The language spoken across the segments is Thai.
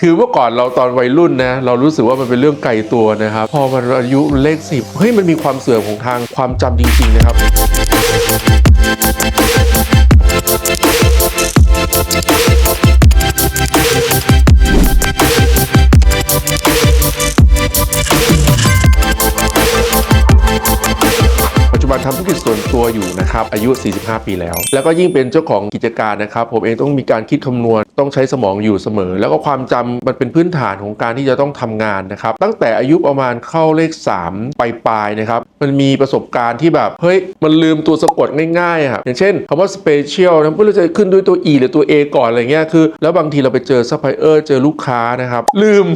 คือเมื่อก่อนเราตอนวัยรุ่นนะเรารู้สึกว่ามันเป็นเรื่องไกลตัวนะครับ พอมันอายุเลขสิบเฮ้ยมันมีความเสื่อมของทางความจำจริง ๆ นะครับ ทำธุรกิจส่วนตัวอยู่นะครับอายุ 45 ปีแล้ว แล้วก็ยิ่งเป็นเจ้าของกิจการนะครับ ผมเองต้องมีการคิดคำนวณต้องใช้สมองอยู่เสมอ แล้วก็ความจำมันเป็นพื้นฐานของการที่จะต้องทำงานนะครับ ตั้งแต่อายุประมาณเข้าเลข 3 ปลายๆนะครับมันมีประสบการณ์ที่แบบเฮ้ยมันลืมตัวสะกดง่ายๆอะครับอย่างเช่นคำว่า special นะเพื่อเราจะขึ้นด้วยตัว e หรือตัว a ก่อนอะไรเงี้ยคือ แล้วบางทีเราไปเจอซัพพลายเออร์เจอลูกค้านะครับลืม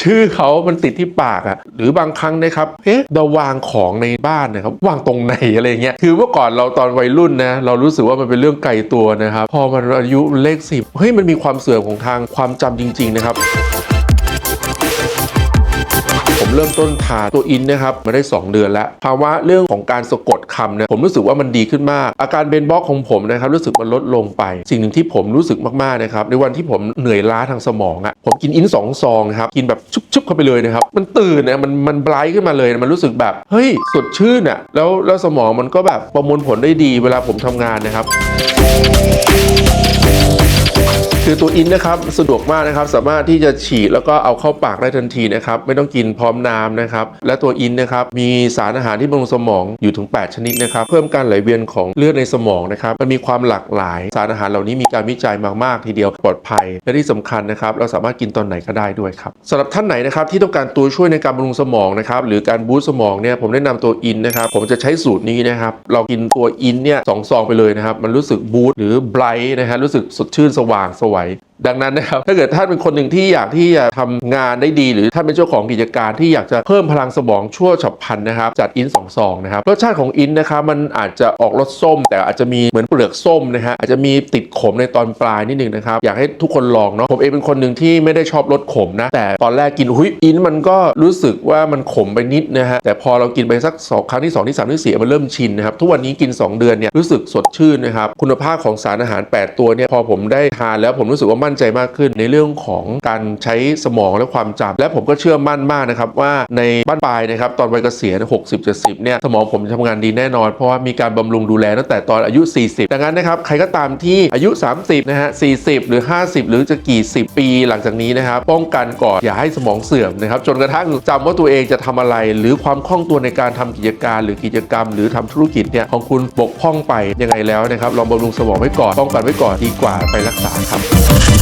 ชื่อเขามันติดที่ปากอะหรือบางครั้งนะครับเอ๊ะเราวางของในบ้านนะครับวางตรงไหนอะไรเงี้ยคือเมื่อก่อนเราตอนวัยรุ่นนะเรารู้สึกว่ามันเป็นเรื่องไกลตัวนะครับ พอมันอายุเลขสิบเฮ้ยมันมีความเสื่อมของทางความจำจริง ๆ นะครับ เริ่มต้นทานตัวอินนะครับมาได้ 2 เดือนแล้ว ภาวะเรื่องของการสะกดคำเนี่ยผมรู้สึกว่ามันดีขึ้นมาก อาการเบนบล็อกของผมนะครับรู้สึกมันลดลงไป สิ่งหนึ่งที่ผมรู้สึกมากๆนะครับในวันที่ผมเหนื่อยล้าทางสมองอะ่ะผมกินอินสองซองนะครับกินแบบชุบๆเข้าไปเลยนะครับมันตื่นเนี่ยมันมันไบรท์ขึ้นมาเลยมันรู้สึกแบบเฮ้ยสดชื่นอะ่ะแล้วแล้วสมองมันก็แบบประมวลผลได้ดีเวลาผมทำงานนะครับ คือตัวอินนะครับสะดวกมากนะครับ สามารถที่จะฉีดแล้วก็เอาเข้าปากได้ทันทีนะครับ ไม่ต้องกินพร้อมน้ำนะครับ และตัวอินนะครับมีสารอาหารที่บำรุงสมองอยู่ถึง 8 ชนิดนะครับ เพิ่มการไหลเวียนของเลือดในสมองนะครับมันมีความหลากหลาย สารอาหารเหล่านี้มีการวิจัยมามากทีเดียวปลอดภัย และที่สำคัญนะครับ เราสามารถกินตอนไหนก็ได้ด้วยครับสำหรับท่านไหนนะครับที่ต้องการตัวช่วยในการบำรุงสมองนะครับหรือการบูสต์สมองเนี่ยผมแนะนำตัวอินนะครับผมจะใช้สูตรนี้นะครับเรากินตัวอินเนี่ยสองซองไปเลยนะครับมันรู้สึกบูสต์หรือไบรท์นะฮะรู้สึกสดชื่นสว่างสวย ดังนั้นนะครับถ้าเกิดท่านเป็นคนหนึ่งที่อยากที่จะทำงานได้ดี หรือท่านเป็นเจ้าของกิจการที่อยากจะเพิ่มพลังสมองชั่วฉับพลันนะครับจัดอินสองซองนะครับรสชาติของอินนะครับมันอาจจะออกรสส้ม แต่อาจจะมีเหมือนเปลือกส้มนะฮะอาจจะมีติดขมในตอนปลายนิดนึงนะครับอยากให้ทุกคนลองเนาะผมเองเป็นคนหนึ่งที่ไม่ได้ชอบรสขมนะแต่ตอนแรกกินหุยอินมันก็รู้สึกว่ามันขมไปนิดนะฮะแต่พอเรากินไปสักสองครั้งที่สองที่สามที่สี่มันเริ่มชินนะครับทุกวันนี้กิน 2 เดือนเนี่ยรู้สึกสดชื่นนะครับคุณภาพของสารอาหาร 8 ตัวเนี่ยพอผมได้ทานแล้วผมรู้สึกว่ามั่นใจมากขึ้นในเรื่องของการใช้สมองและความจำและผมก็เชื่อมั่นมากนะครับว่าในบ้านปลายนะครับตอนวัยเกษียณ60 70เนี่ยสมองผมทำงานดีแน่นอน เพราะว่ามีการบำรุงดูแลตั้งแต่ตอนอายุ 40 ดังนั้นนะครับใครก็ตามที่อายุ 30นะฮะ40 หรือ 50 หรือจะกี่ 10 ปีหลังจากนี้นะครับป้องกันก่อนอย่าให้สมองเสื่อมนะครับจนกระทั่งจำว่าตัวเองจะทำอะไร หรือความคล่องตัวในการทำกิจการ หรือกิจกรรม หรือทำธุรกิจเนี่ยของคุณบกพร่องไปยังไงแล้วนะครับลองบำรุงสมองไว้ก่อนป้องกันไว้ก่อนดีกว่าไปรักษาครับ